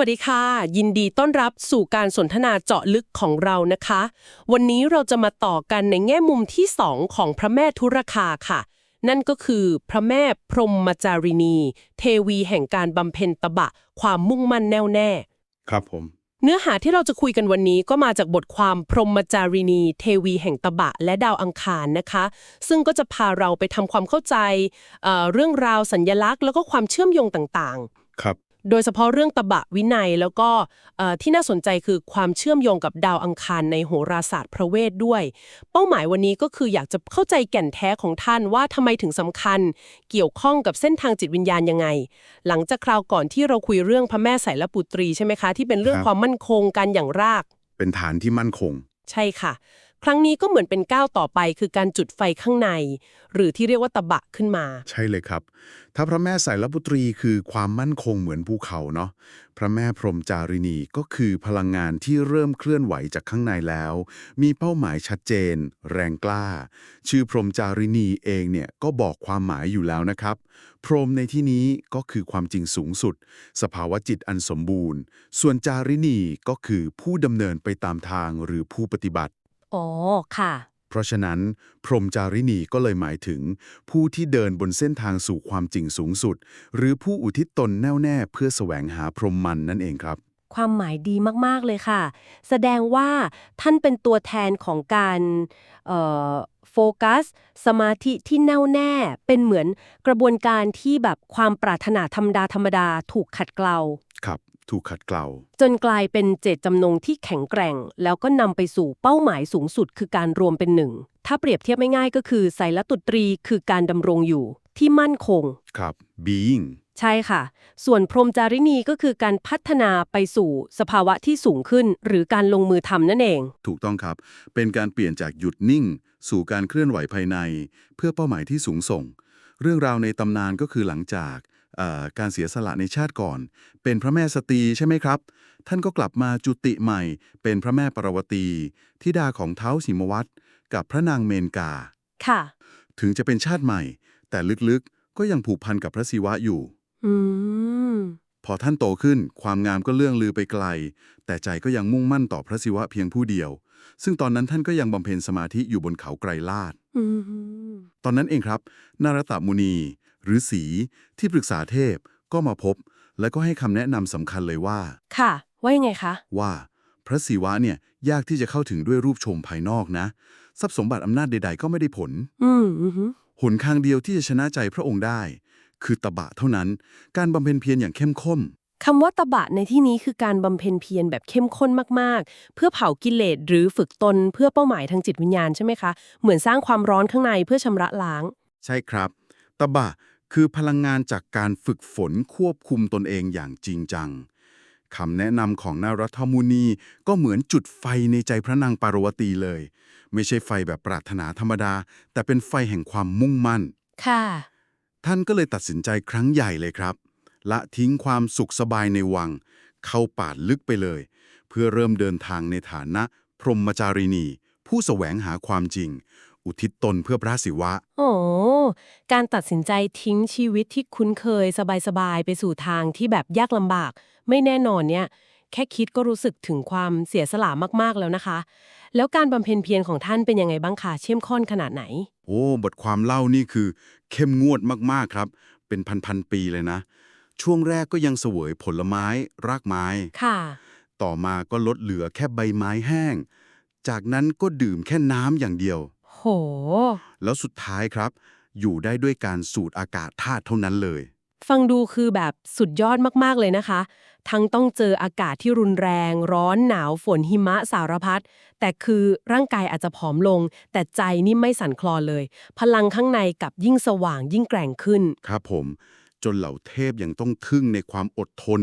วัสดีค่ะ ยินดีต้อนรับสู่การสนทนาเจาะลึกของเรานะคะ วันนี้เราจะมาต่อกันในแง่มุมที่สองของพระแม่ธุรคาค่ะ นั่นก็คือพระแม่พรหมจารินี เทวีแห่งการบำเพ็ญตบะ ความมุ่งมั่นแน่วแน่ ครับผม เนื้อหาที่เราจะคุยกันวันนี้ก็มาจากบทความพรหมจารินี เทวีแห่งตบะ และดาวอังคารนะคะ ซึ่งก็จะพาเราไปทำความเข้าใจเอ่อเรื่องราวสัญญลักษณ์ แล้วก็ความเชื่อมโยงต่างๆ ครับ โดยเฉพาะเรื่องตบะวินัยแล้วก็เอ่อที่น่าสนใจคือความเชื่อมโยงกับดาวอังคารในโหราศาสตร์พระเวทด้วย เป้าหมายวันนี้ก็คืออยากจะเข้าใจแก่นแท้ของท่านว่าทำไมถึงสำคัญ เกี่ยวข้องกับเส้นทางจิตวิญญาณยังไง หลังจากคราวก่อนที่เราคุยเรื่องพระแม่ไสรปุตรีใช่ไหมคะที่เป็นเรื่องครับความมั่นคงการอย่างราก เป็นฐานที่มั่นคง ใช่ค่ะ ครั้งนี้ก็เหมือนเป็นก้าวต่อไปคือการจุดไฟข้างใน หรือที่เรียกว่าตะบะขึ้นมา ใช่เลยครับ ถ้าพระแม่ไสรปุตรีคือความมั่นคงเหมือนภูเขาเนาะพระแม่พรหมจารินีก็คือพลังงานที่เริ่มเคลื่อนไหวจากข้างในแล้ว มีเป้าหมายชัดเจน แรงกล้า ชื่อพรหมจารินีเองเนี่ยก็บอกความหมายอยู่แล้วนะครับ พรหมในที่นี้ก็คือความจริงสูงสุด สภาวะจิตอันสมบูรณ์ ส่วนจารินีก็คือผู้ดำเนินไปตามทางหรือผู้ปฏิบัติ อ๋อ ค่ะ เพราะฉะนั้น พรหมจารินีก็เลยหมายถึง ผู้ที่เดินบนเส้นทางสู่ความจริงสูงสุด หรือผู้อุทิศตนแน่วแน่เพื่อแสวงหาพรหมมันนั่นเองครับ ความหมายดีมาก ๆ เลยค่ะ แสดงว่าท่านเป็นตัวแทนของการเอ่อโฟกัส สมาธิที่แน่วแน่ เป็นเหมือนกระบวนการที่แบบความปรารถนาธรรมดาธรรมดาถูกขัดเกลา ครับ ถูกขัดเกลาจนกลายเป็นเจตจำนงที่แข็งแกร่ง แล้วก็นำไปสู่เป้าหมายสูงสุดคือการรวมเป็นหนึ่ง ถ้าเปรียบเทียบไม่ง่ายก็คือไสรตุตรีคือการดำรงอยู่ที่มั่นคง ครับ being ใช่ค่ะ ส่วนพรหมจารินีก็คือการพัฒนาไปสู่สภาวะที่สูงขึ้น หรือการลงมือทำนั่นเอง ถูกต้องครับ เป็นการเปลี่ยนจากหยุดนิ่ง สู่การเคลื่อนไหวภายใน เพื่อเป้าหมายที่สูงส่ง เรื่องราวในตำนานก็คือหลังจากเอ่อ การเสียสละในชาติก่อน เป็นพระแม่สตรีใช่ไหมครับ ท่านก็กลับมาจุติใหม่ เป็นพระแม่ปรวตีธิดาของเท้าสิมวัตกับพระนางเมนกา ค่ะ ถึงจะเป็นชาติใหม่ แต่ลึกๆก็ยังผูกพันกับพระศิวะอยู่ อืม พอท่านโตขึ้นความงามก็เลื่องลือไปไกล แต่ใจก็ยังมุ่งมั่นต่อพระศิวะเพียงผู้เดียว ซึ่งตอนนั้นท่านก็ยังบำเพ็ญสมาธิอยู่บนเขาไกรลาด อืม ตอนนั้นเองครับ นารตมุนี หรือสีที่ปรึกษาเทพก็มาพบ และก็ให้คำแนะนำสำคัญเลยว่า ค่ะ ว่ายังไงคะ ว่าพระศิวะเนี่ยยากที่จะเข้าถึงด้วยรูปชมภายนอกนะ ทรัพย์สมบัติอำนาจใด ๆ ก็ไม่ได้ผล อืมอือหือหนทางเดียวที่จะชนะใจพระองค์ได้ คือตบะเท่านั้น การบำเพ็ญเพียรอย่างเข้มข้น คำว่าตบะในที่นี้คือการบำเพ็ญเพียรแบบเข้มข้นมากๆ เพื่อเผากิเลสหรือฝึกตนเพื่อเป้าหมายทางจิตวิญญาณใช่ไหมคะ เหมือนสร้างความร้อนข้างในเพื่อชำระล้าง ใช่ครับ ตบะคือพลังงานจากการฝึกฝนควบคุมตนเองอย่างจริงจังคำแนะนำของนารัฐมุนีก็เหมือนจุดไฟในใจพระนางปารวตีเลย ไม่ใช่ไฟแบบปรารถนาธรรมดา แต่เป็นไฟแห่งความมุ่งมั่น ค่ะ ท่านก็เลยตัดสินใจครั้งใหญ่เลยครับ ละทิ้งความสุขสบายในวัง เข้าป่าลึกไปเลย เพื่อเริ่มเดินทางในฐานะ พรหมจารินี ผู้แสวงหาความจริง อุทิศตนเพื่อพระศิวะ โอ้การตัดสินใจทิ้งชีวิตที่คุ้นเคยสบายๆ ไปสู่ทางที่แบบยากลำบาก ไม่แน่นอนเนี่ย แค่คิดก็รู้สึกถึงความเสียสละมากๆแล้วนะคะ แล้วการบำเพ็ญเพียรของท่านเป็นยังไงบ้างคะเข้มข้นขนาดไหน โอ้ บทความเล่านี่คือ เข้มงวดมากๆครับ เป็นพันๆปีเลยนะ ช่วงแรกก็ยังเสวยผลไม้ รากไม้ ค่ะ ต่อมาก็ลดเหลือแค่ใบไม้แห้ง จากนั้นก็ดื่มแค่น้ำอย่างเดียว โห แล้วสุดท้ายครับ อยู่ได้ด้วยการสูดอากาศธาตุเท่านั้นเลย ฟังดูคือแบบสุดยอดมาก ๆ เลยนะคะ ทั้งต้องเจออากาศที่รุนแรง ร้อนหนาวฝนหิมะสารพัดแต่คือร่างกายอาจจะผอมลง แต่ใจนี่ไม่สั่นคลอนเลย พลังข้างในกลับยิ่งสว่างยิ่งแกร่งขึ้น ครับผม จนเหล่าเทพยังต้องทึ่งในความอดทน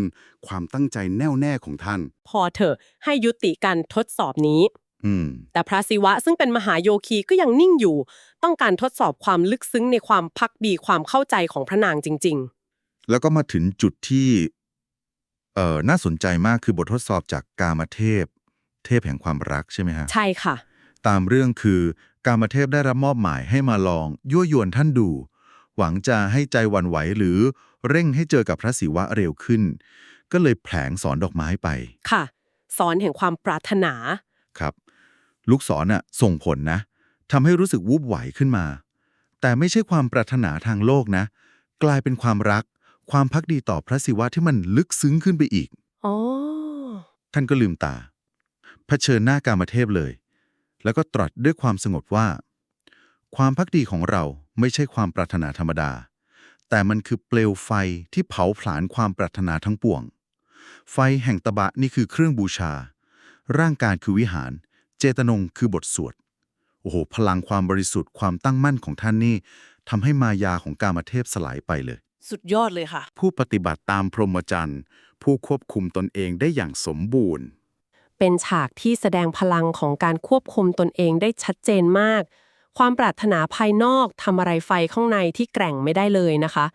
ความตั้งใจแน่วแน่ของท่าน พอเถอะให้ยุติการทดสอบนี้อืม แต่พระศิวะซึ่งเป็นมหาโยคีก็ยังนิ่งอยู่ ต้องการทดสอบความลึกซึ้งในความพักดีความเข้าใจของพระนางจริงแล้วก็มาถึงจุดที่เอ่อน่าสนใจมากคือบททดสอบจากกามเทพ เทพแห่งความรักใช่ไหมฮะๆใช่ค่ะ ตามเรื่องคือกามเทพได้รับมอบหมายให้มาลอง ยั่วยวนท่านดู หวังจะให้ใจหวั่นไหวหรือเร่งให้เจอกับพระศิวะเร็วขึ้น ก็เลยแผลงสอนดอกไม้ไป ค่ะ สอนแห่งความปรารถนา ครับ ลูกศรน่ะส่งผลนะทำให้รู้สึกวูบไหวขึ้นมา แต่ไม่ใช่ความปรารถนาทางโลกนะ กลายเป็นความรัก ความพักดีต่อพระศิวะที่มันลึกซึ้งขึ้นไปอีก อ๋อ ท่านก็ลืมตา เผชิญหน้ากามเทพเลย แล้วก็ตรัสด้วยความสงบว่า ความพักดีของเราไม่ใช่ความปรารถนาธรรมดา แต่มันคือเปลวไฟที่เผาผลาญความปรารถนาทั้งปวง ไฟแห่งตบะนี่คือเครื่องบูชา ร่างกายคือวิหาร เจตนงคือบทสวด โอ้โห พลังความบริสุทธิ์ความตั้งมั่นของท่านนี่ทำให้มายาของกามเทพสลายไปเลย สุดยอดเลยค่ะ ผู้ปฏิบัติตามพรหมจรรย์ผู้ควบคุมตนเองได้อย่างสมบูรณ์ เป็นฉากที่แสดงพลังของการควบคุมตนเองได้ชัดเจนมาก ความปรารถนาภายนอกทำอะไรไฟข้างในที่แกร่งไม่ได้เลยนะคะ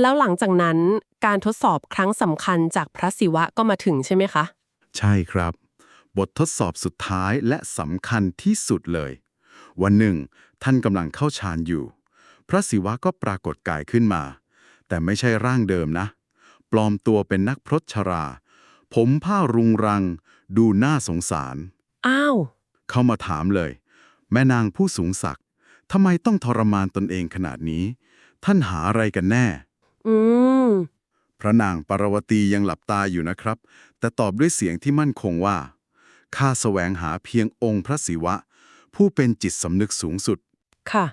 แล้วหลังจากนั้นการทดสอบครั้งสำคัญจากพระศิวะก็มาถึงใช่ไหมคะ ใช่ครับ บททดสอบสุดท้ายและสำคัญที่สุดเลย วันหนึ่ง ท่านกำลังเข้าฌานอยู่ พระศิวะก็ปรากฏกายขึ้นมา แต่ไม่ใช่ร่างเดิมนะ ปลอมตัวเป็นนักพรตชรา ผมผ้ารุงรัง ดูน่าสงสาร อ้าว เข้ามาถามเลย แม่นางผู้สูงศักดิ์ทำไมต้องทรมานตนเองขนาดนี้ ท่านหาอะไรกันแน่ อืมพระนางปารวตียังหลับตาอยู่นะครับ แต่ตอบด้วยเสียงที่มั่นคงว่า ข้าแสวงหาเพียงองค์พระศิวะ ผู้เป็นจิตสำนึกสูงสุด ค่ะ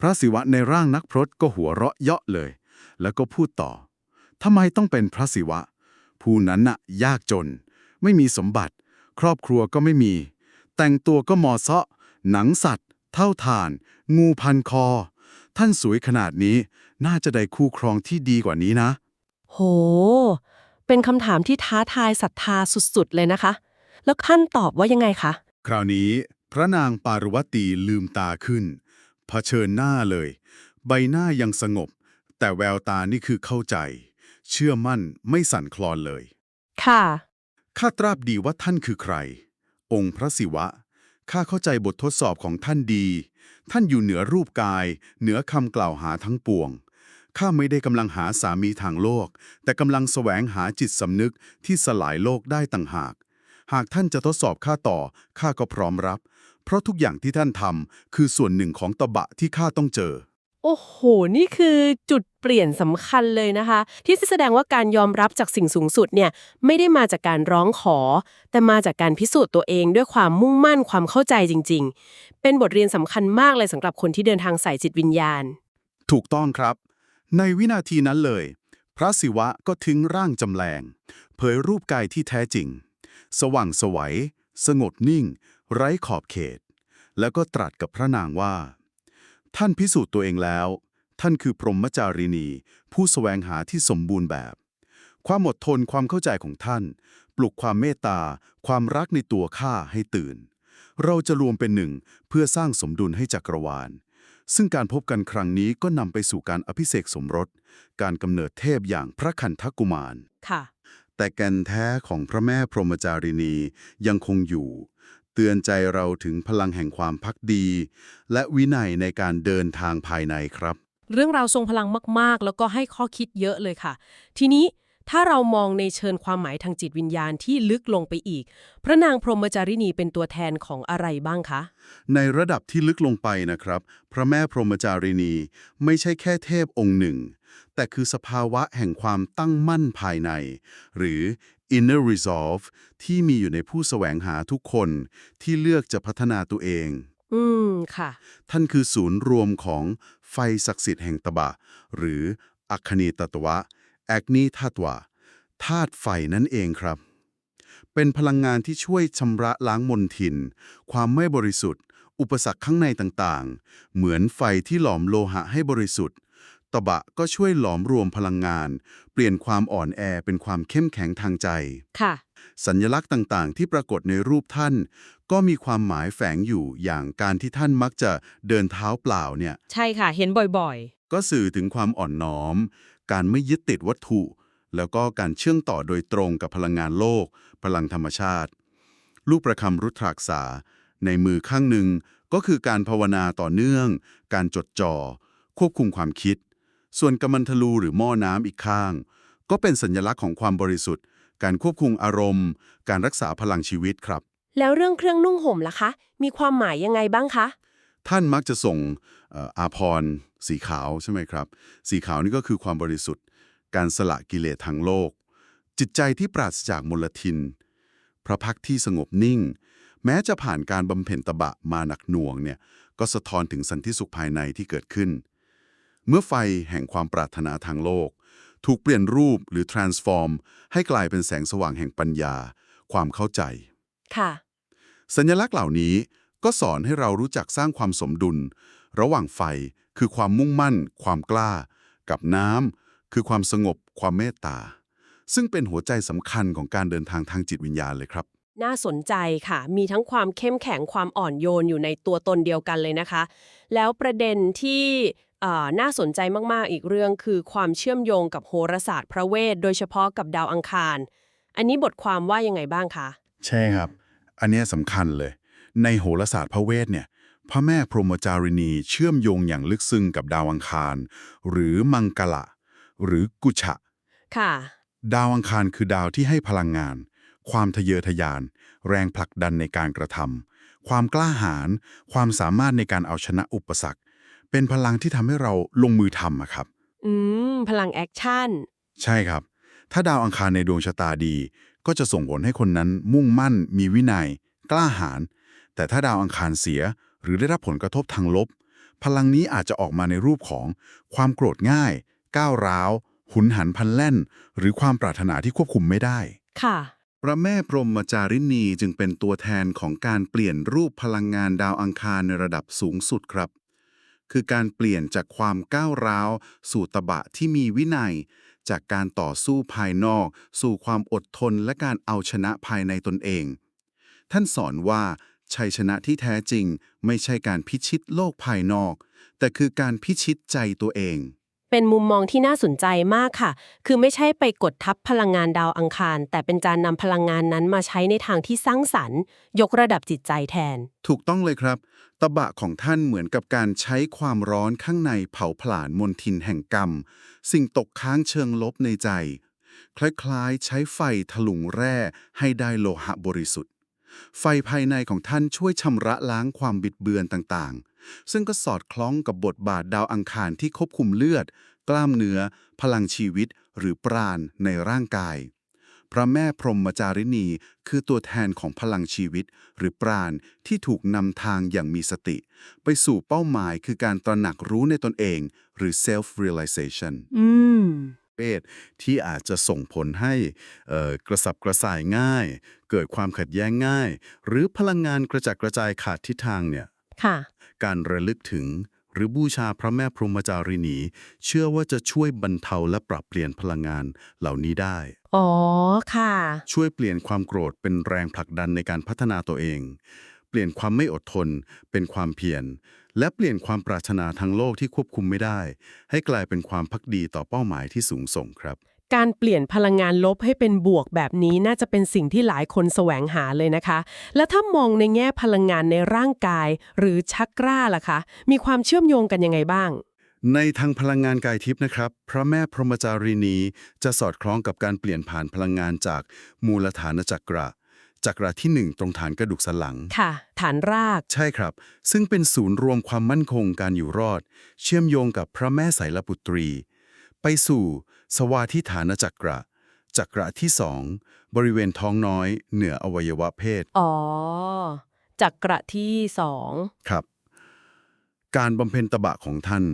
พระศิวะในร่างนักพรตก็หัวเราะเยาะเลย แล้วก็พูดต่อทำไมต้องเป็นพระศิวะ ผู้นั้นน่ะยากจน ไม่มีสมบัติ ครอบครัวก็ไม่มี แต่งตัวก็มอเซาะ หนังสัตว์ เท่าทาน งูพันคอ ท่านสวยขนาดนี้ น่าจะได้คู่ครองที่ดีกว่านี้นะ โห เป็นคำถามที่ท้าทายศรัทธาสุดๆ เลยนะคะ แล้วท่านตอบว่ายังไงคะ คราวนี้พระนางปารวตีลืมตาขึ้น เผชิญหน้าเลย ใบหน้ายังสงบ แต่แววตานี่คือเข้าใจ เชื่อมั่นไม่สั่นคลอนเลย ค่ะ ข้าตราบดีว่าท่านคือใคร องค์พระศิวะ ข้าเข้าใจบททดสอบของท่านดี ท่านอยู่เหนือรูปกาย เหนือคำกล่าวหาทั้งปวงข้าไม่ได้กำลังหาสามีทางโลก แต่กำลังแสวงหาจิตสำนึกที่สลายโลกได้ต่างหาก หากท่านจะทดสอบข้าต่อข้าก็พร้อมรับ เพราะทุกอย่างที่ท่านทำคือส่วนหนึ่งของตบะที่ข้าต้องเจอ โอ้โห นี่คือจุดเปลี่ยนสำคัญเลยนะคะ ที่แสดงว่าการยอมรับจากสิ่งสูงสุดเนี่ยไม่ได้มาจากการร้องขอ แต่มาจากการพิสูจน์ตัวเองด้วยความมุ่งมั่นความเข้าใจจริง ๆ เป็นบทเรียนสำคัญมากเลยสำหรับคนที่เดินทางสายจิตวิญญาณ ถูกต้องครับ ในวินาทีนั้นเลย พระศิวะก็ทิ้งร่างจำแรง เผยรูปกายที่แท้จริง สว่างสวัย สงบนิ่ง ไร้ขอบเขต แล้วก็ตรัสกับพระนางว่า ท่านพิสูจน์ตัวเองแล้ว ท่านคือพรหมจารีนี ผู้แสวงหาที่สมบูรณ์แบบ ความอดทนความเข้าใจของท่าน ปลุกความเมตตา ความรักในตัวข้าให้ตื่น เราจะรวมเป็นหนึ่งเพื่อสร้างสมดุลให้จักรวาลซึ่งการพบกันครั้งนี้ก็นำไปสู่การอภิเษกสมรส การกำเนิดเทพอย่างพระคันธกุมาร ค่ะ แต่แก่นแท้ของพระแม่พรหมจารีนียังคงอยู่ เตือนใจเราถึงพลังแห่งความพักดี และวินัยในการเดินทางภายในครับ เรื่องราวทรงพลังมาก ๆ แล้วก็ให้ข้อคิดเยอะเลยค่ะ ทีนี้ถ้าเรามองในเชิญความหมายทางจิตวิญญาณที่ลึกลงไปอีก พระนางพรหมจารีนีเป็นตัวแทนของอะไรบ้างคะ ในระดับที่ลึกลงไปนะครับ พระแม่พรหมจารีนีไม่ใช่แค่เทพองค์หนึ่ง แต่คือสภาวะแห่งความตั้งมั่นภายใน หรือ inner resolve ที่มีอยู่ในผู้แสวงหาทุกคนที่เลือกจะพัฒนาตัวเอง อืม ค่ะ ท่านคือศูนย์รวมของไฟศักดิ์สิทธิ์แห่งตบะ หรืออัคคณีตตวะแอกนีทัตวะธาตุไฟนั่นเองครับ เป็นพลังงานที่ช่วยชำระล้างมลทิน ความไม่บริสุทธิ์ อุปสรรคข้างในต่างๆ เหมือนไฟที่หลอมโลหะให้บริสุทธิ์ ตบะก็ช่วยหลอมรวมพลังงาน เปลี่ยนความอ่อนแอเป็นความเข้มแข็งทางใจ ค่ะ สัญลักษณ์ต่างๆ ที่ปรากฏในรูปท่าน ก็มีความหมายแฝงอยู่อย่างการที่ท่านมักจะเดินเท้าเปล่าเนี่ย ใช่ค่ะ เห็นบ่อยก็สื่อถึงความอ่อนน้อม การไม่ยึดติดวัตถุ แล้วก็การเชื่องต่อโดยตรงกับพลังงานโลก พลังธรรมชาติ ลูกประคำรุทราษา ในมือข้างหนึ่งก็คือการภาวนาต่อเนื่อง การจดจ่อควบคุมความคิด ส่วนกำมันทลูหรือหม้อน้ำอีกข้าง ก็เป็นสัญลักษณ์ของความบริสุทธิ์ การควบคุมอารมณ์ การรักษาพลังชีวิตครับ แล้วเรื่องเครื่องนุ่งห่มล่ะคะ มีความหมายยังไงบ้างคะ ท่านมักจะส่งเอ่ออาพรณ์สีขาวใช่ไหมครับ สีขาวนี่ก็คือความบริสุทธิ์ การสละกิเลสทางโลก จิตใจที่ปราศจากมลทิน พระพักตร์ที่สงบนิ่ง แม้จะผ่านการบำเพ็ญตบะมาหนักหน่วงเนี่ยก็สะท้อนถึงสันติสุขภายในที่เกิดขึ้น เมื่อไฟแห่งความปรารถนาทางโลก ถูกเปลี่ยนรูปหรือ transform ให้กลายเป็นแสงสว่างแห่งปัญญา ความเข้าใจ ค่ะ สัญลักษณ์เหล่านี้ก็สอนให้เรารู้จักสร้างความสมดุล ระหว่างไฟคือความมุ่งมั่น ความกล้า กับน้ำคือความสงบ ความเมตตา ซึ่งเป็นหัวใจสำคัญของการเดินทางทางจิตวิญญาณเลยครับ น่าสนใจค่ะ มีทั้งความเข้มแข็งความอ่อนโยนอยู่ในตัวตนเดียวกันเลยนะคะ แล้วประเด็นที่เอ่อ น่าสนใจมาก ๆ อีกเรื่องคือความเชื่อมโยงกับโหราศาสตร์พระเวท โดยเฉพาะกับดาวอังคาร อันนี้บทความว่ายังไงบ้างคะ ใช่ครับ อันเนี้ยสำคัญเลย ในโหราศาสตร์พระเวทเนี่ย พระแม่พรหมจารินีเชื่อมโยงอย่างลึกซึ้งกับดาวอังคาร หรือมังกละ หรือกุชะ ค่ะ ดาวอังคารคือดาวที่ให้พลังงาน ความทะเยอทะยาน แรงผลักดันในการกระทำความกล้าหาญความสามารถในการเอาชนะอุปสรรค เป็นพลังที่ทำให้เราลงมือทำอะครับ อืม พลังแอคชั่น ใช่ครับ ถ้าดาวอังคารในดวงชะตาดี ก็จะส่งผลให้คนนั้นมุ่งมั่น มีวินัย กล้าหาญ แต่ถ้าดาวอังคารเสียหรือได้รับผลกระทบทางลบ พลังนี้อาจจะออกมาในรูปของความโกรธง่าย ก้าวร้าว หุนหันพลันแล่น หรือความปรารถนาที่ควบคุมไม่ได้ ค่ะ พระแม่พรหมจารินีจึงเป็นตัวแทนของการเปลี่ยนรูปพลังงานดาวอังคารในระดับสูงสุดครับ คือการเปลี่ยนจากความก้าวร้าว สู่ตบะที่มีวินัย จากการต่อสู้ภายนอก สู่ความอดทนและการเอาชนะภายในตนเอง ท่านสอนว่า ชัยชนะที่แท้จริง ไม่ใช่การพิชิตโลกภายนอก แต่คือการพิชิตใจตัวเอง เป็นมุมมองที่น่าสนใจมากค่ะ คือไม่ใช่ไปกดทับพลังงานดาวอังคาร แต่เป็นการนำพลังงานนั้นมาใช้ในทางที่สร้างสรรค์ ยกระดับจิตใจแทน ถูกต้องเลยครับ ตบะของท่านเหมือนกับการใช้ความร้อนข้างในเผาผลาญมนทินแห่งกรรม สิ่งตกค้างเชิงลบในใจ คล้ายๆ ใช้ไฟถลุงแร่ให้ได้โลหะบริสุทธิ์ไฟภายในของท่านช่วยชำระล้างความบิดเบือนต่างๆ ซึ่งก็สอดคล้องกับบทบาทดาวอังคารที่ควบคุมเลือด กล้ามเนื้อ พลังชีวิต หรือปราณในร่างกาย พระแม่พรหมจารินี คือตัวแทนของพลังชีวิต หรือปราณที่ถูกนำทางอย่างมีสติ ไปสู่เป้าหมายคือการตระหนักรู้ในตนเอง หรือ self realization อืมเพศที่อาจจะส่งผลให้เอ่อกระสับกระส่ายง่าย เกิดความขัดแย้งง่าย หรือพลังงานกระจัดกระจายขาดทิศทางเนี่ยค่ะ การระลึกถึงหรือบูชาพระแม่พรหมจารีนี เชื่อว่าจะช่วยบรรเทาและปรับเปลี่ยนพลังงานเหล่านี้ได้ อ๋อค่ะ ช่วยเปลี่ยนความโกรธเป็นแรงผลักดันในการพัฒนาตัวเอง เปลี่ยนความไม่อดทน เป็นความเพียรและเปลี่ยนความปรารถนาทางโลกที่ควบคุมไม่ได้ ให้กลายเป็นความพักดีต่อเป้าหมายที่สูงส่งครับ การเปลี่ยนพลังงานลบให้เป็นบวกแบบนี้น่าจะเป็นสิ่งที่หลายคนแสวงหาเลยนะคะ แล้วถ้ามองในแง่พลังงานในร่างกาย หรือชักราล่ะคะ มีความเชื่อมโยงกันยังไงบ้าง ในทางพลังงานกายทิพย์นะครับ พระแม่พรหมจารีนีจะสอดคล้องกับการเปลี่ยนผ่านพลังงานจากมูลฐานจักระจักระที่หนึ่งตรงฐานกระดูกสันหลัง ค่ะ ฐานราก ใช่ครับ ซึ่งเป็นศูนย์รวมความมั่นคงการอยู่รอด เชื่อมโยงกับพระแม่ไสรปุตรี ไปสู่ สวาทิฐานจักระ จักระที่สอง บริเวณท้องน้อย เหนืออวัยวะเพศ อ๋อ จักระที่สองครับ การบำเพ็ญตบะของท่าน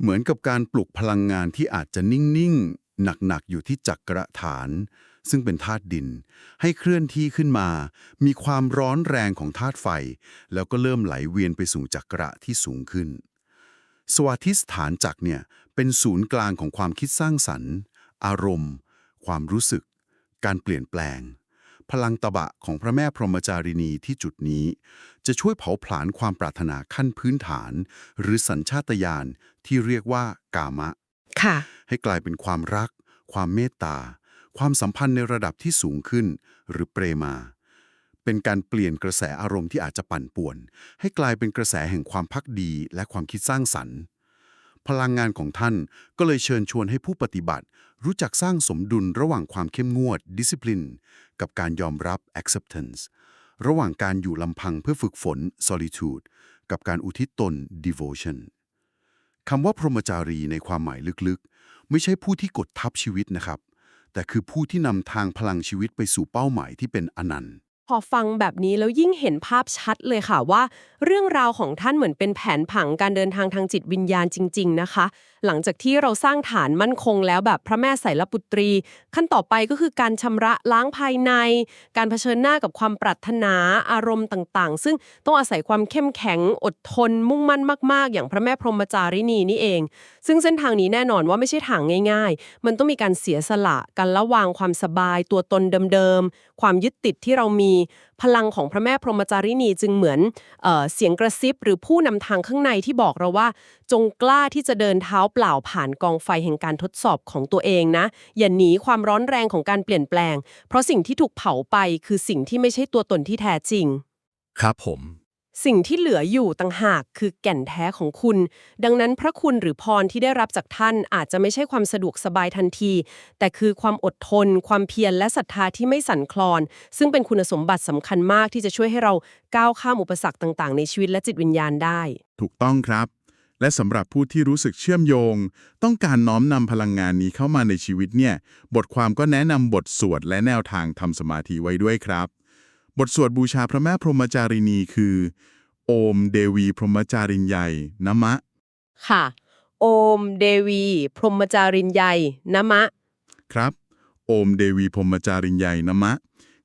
เหมือนกับการปลุกพลังงานที่อาจจะนิ่ง ๆ หนัก ๆ อยู่ที่จักระฐาน ซึ่งเป็นธาตุดิน ให้เคลื่อนที่ขึ้นมา มีความร้อนแรงของธาตุไฟ แล้วก็เริ่มไหลเวียนไปสู่จักระที่สูงขึ้นสวาทิสถานจักรเนี่ย เป็นศูนย์กลางของความคิดสร้างสรรค์ อารมณ์ ความรู้สึก การเปลี่ยนแปลง พลังตบะของพระแม่พรหมจารีนีที่จุดนี้ จะช่วยเผาผลาญความปรารถนาขั้นพื้นฐาน หรือสัญชาตญาณที่เรียกว่ากามะ ค่ะ ให้กลายเป็นความรัก ความเมตตา ความสัมพันธ์ในระดับที่สูงขึ้น หรือเปรมา เป็นการเปลี่ยนกระแสอารมณ์ที่อาจจะปั่นป่วน ให้กลายเป็นกระแสแห่งความพักดีและความคิดสร้างสรรค์ พลังงานของท่านก็เลยเชิญชวนให้ผู้ปฏิบัติ รู้จักสร้างสมดุลระหว่างความเข้มงวด discipline กับการยอมรับ acceptance ระหว่างการอยู่ลำพังเพื่อฝึกฝน solitude กับการอุทิศตน devotion คำว่าพรหมจารีในความหมายลึกๆ ไม่ใช่ผู้ที่กดทับชีวิตนะครับ แต่คือผู้ที่นำทางพลังชีวิตไปสู่เป้าหมายที่เป็นอนันต์ พอฟังแบบนี้แล้วยิ่งเห็นภาพชัดเลยค่ะว่า เรื่องราวของท่านเหมือนเป็นแผนผังการเดินทางทางจิตวิญญาณจริง ๆ นะคะหลังจากที่เราสร้างฐานมั่นคงแล้วแบบพระแม่ไสรปุตรี ขั้นต่อไปก็คือการชำระล้างภายใน การเผชิญหน้ากับความปรารถนาอารมณ์ต่างๆ ซึ่งต้องอาศัยความเข้มแข็งอดทน มุ่งมั่นมาก ๆ อย่างพระแม่พรหมจารินีนี่เอง ซึ่งเส้นทางนี้แน่นอนว่าไม่ใช่ทางง่าย ๆ มันต้องมีการเสียสละการละวางความสบายตัวตนเดิมๆความยึดติดที่เรามี พลังของพระแม่พรหมจารินีจึงเหมือนเออเสียงกระซิบหรือผู้นำทางข้างในที่บอกเราว่า จงกล้าที่จะเดินเท้าเปล่าผ่านกองไฟแห่งการทดสอบของตัวเองนะ อย่าหนีความร้อนแรงของการเปลี่ยนแปลง เพราะสิ่งที่ถูกเผาไปคือสิ่งที่ไม่ใช่ตัวตนที่แท้จริง ครับผม สิ่งที่เหลืออยู่ต่างหากคือแก่นแท้ของคุณ ดังนั้นพระคุณหรือพรที่ได้รับจากท่านอาจจะไม่ใช่ความสะดวกสบายทันที แต่คือความอดทน ความเพียรและศรัทธาที่ไม่สั่นคลอน ซึ่งเป็นคุณสมบัติสำคัญมากที่จะช่วยให้เราก้าวข้ามอุปสรรคต่าง ๆ ในชีวิตและจิตวิญญาณได้ ถูกต้องครับ และสำหรับผู้ที่รู้สึกเชื่อมโยง ต้องการน้อมนำพลังงานนี้เข้ามาในชีวิตเนี่ย บทความก็แนะนำบทสวดและแนวทางทำสมาธิไว้ด้วยครับ บทสวดบูชาพระแม่พรหมจารีนีคือ โอมเดวีพรหมจารินใหญ่นะมะ ค่ะ โอมเดวี พรหมจารินใหญ่นะมะ ครับ โอมเดวีพรหมจารินใหญ่นะมะ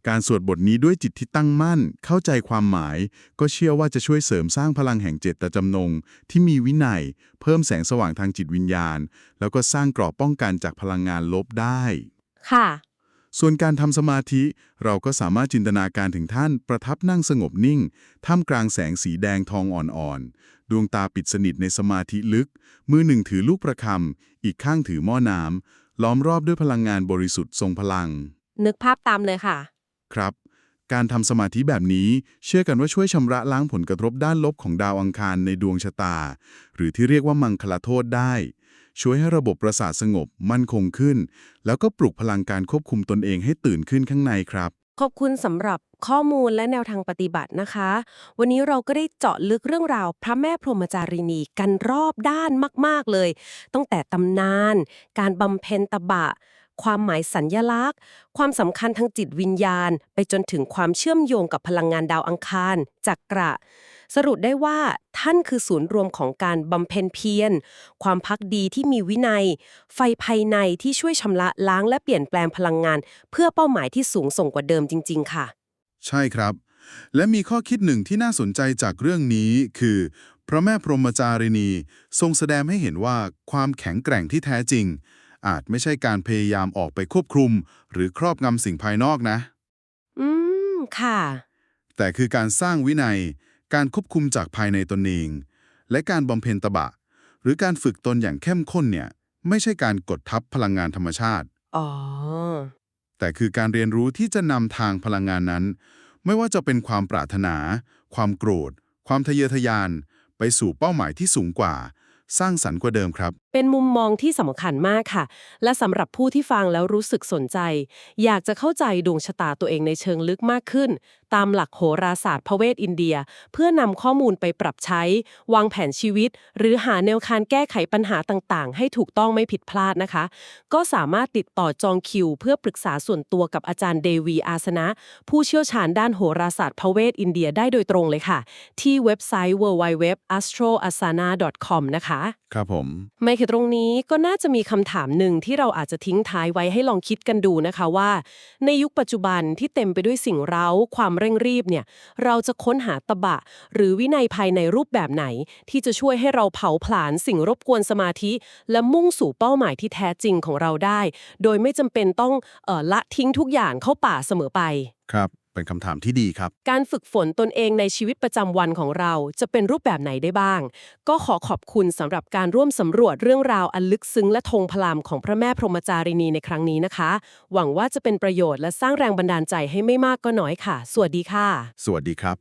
การสวดบทนี้ด้วยจิตที่ตั้งมั่น เข้าใจความหมาย ก็เชื่อว่าจะช่วยเสริมสร้างพลังแห่งเจตจำนง ที่มีวินัย เพิ่มแสงสว่างทางจิตวิญญาณ แล้วก็สร้างกรอบป้องกันจากพลังงานลบได้ ค่ะ ส่วนการทำสมาธิ เราก็สามารถจินตนาการถึงท่านประทับนั่งสงบนิ่ง ท่ามกลางแสงสีแดงทองอ่อนๆ ดวงตาปิดสนิทในสมาธิลึก มือหนึ่งถือลูกประคำ อีกข้างถือหม้อน้ำ ล้อมรอบด้วยพลังงานบริสุทธิ์ทรงพลัง นึกภาพตามเลยค่ะ ครับ การทำสมาธิแบบนี้ เชื่อกันว่าช่วยชำระล้างผลกระทบด้านลบของดาวอังคารในดวงชะตา หรือที่เรียกว่ามังคลโทษได้ ช่วยให้ระบบประสาทสงบมั่นคงขึ้น แล้วก็ปลุกพลังการควบคุมตนเองให้ตื่นขึ้นข้างในครับ ขอบคุณสำหรับข้อมูลและแนวทางปฏิบัตินะคะ วันนี้เราก็ได้เจาะลึกเรื่องราว พระแม่พรหมจารีนีกันรอบด้านมาก ๆเลย ตั้งแต่ตำนาน การบำเพ็ญตบะ ความหมายสัญญลักษณ์ ความสำคัญทางจิตวิญญาณ ไปจนถึงความเชื่อมโยงกับพลังงานดาวอังคารจักระ สรุปได้ว่าท่านคือศูนย์รวมของการบำเพ็ญเพียร ความพักดีที่มีวินัย ไฟภายในที่ช่วยชำระล้างและเปลี่ยนแปลงพลังงาน เพื่อเป้าหมายที่สูงส่งกว่าเดิมจริง ๆ ค่ะ ใช่ครับ และมีข้อคิดหนึ่งที่น่าสนใจจากเรื่องนี้คือพระแม่พรหมจารีนี ทรงแสดงให้เห็นว่าความแข็งแกร่งที่แท้จริง อาจไม่ใช่การพยายามออกไปควบคุม หรือครอบงำสิ่งภายนอกนะ อืม ค่ะ แต่คือการสร้างวินัย การควบคุมจากภายในตนเอง และการบำเพ็ญตบะ หรือการฝึกตนอย่างเข้มข้นเนี่ย ไม่ใช่การกดทับพลังงานธรรมชาติ อ๋อ แต่คือการเรียนรู้ที่จะนำทางพลังงานนั้น ไม่ว่าจะเป็นความปรารถนา ความโกรธ ความทะเยอทะยาน ไปสู่เป้าหมายที่สูงกว่า สร้างสรรค์กว่าเดิมครับ เป็นมุมมองที่สำคัญมากค่ะ และสำหรับผู้ที่ฟังแล้วรู้สึกสนใจ อยากจะเข้าใจดวงชะตาตัวเองในเชิงลึกมากขึ้น ตามหลักโหราศาสตร์พระเวทอินเดีย เพื่อนำข้อมูลไปปรับใช้ วางแผนชีวิต หรือหาแนวทางแก้ไขปัญหาต่างๆ ให้ถูกต้องไม่ผิดพลาดนะคะ ก็สามารถติดต่อจองคิว เพื่อปรึกษาส่วนตัวกับอาจารย์เดวีอาสนะ ผู้เชี่ยวชาญด้านโหราศาสตร์พระเวทอินเดียได้โดยตรงเลยค่ะ ที่เว็บไซต์ www.astroasana.com นะคะ ครับผมไม่ตรงนี้ก็น่าจะมีคำถามหนึ่งที่เราอาจจะทิ้งท้ายไว้ให้ลองคิดกันดูนะคะว่า ในยุคปัจจุบันที่เต็มไปด้วยสิ่งเร้า ความเร่งรีบเนี่ยเราจะค้นหาตบะ หรือวินัยภายในรูปแบบไหน ที่จะช่วยให้เราเผาผลาญสิ่งรบกวนสมาธิ และมุ่งสู่เป้าหมายที่แท้จริงของเราได้ โดยไม่จำเป็นต้องออละทิ้งทุกอย่างเข้าป่าเสมอไปครับ เป็นคำถามที่ดีครับ การฝึกฝนตนเองในชีวิตประจำวันของเราจะเป็นรูปแบบไหนได้บ้าง ก็ขอขอบคุณสำหรับการร่วมสำรวจเรื่องราวอันลึกซึ้งและธงพลามของพระแม่พรหมจารีนีในครั้งนี้นะคะ หวังว่าจะเป็นประโยชน์และสร้างแรงบันดาลใจให้ไม่มากก็น้อยค่ะ สวัสดีค่ะ สวัสดีครับ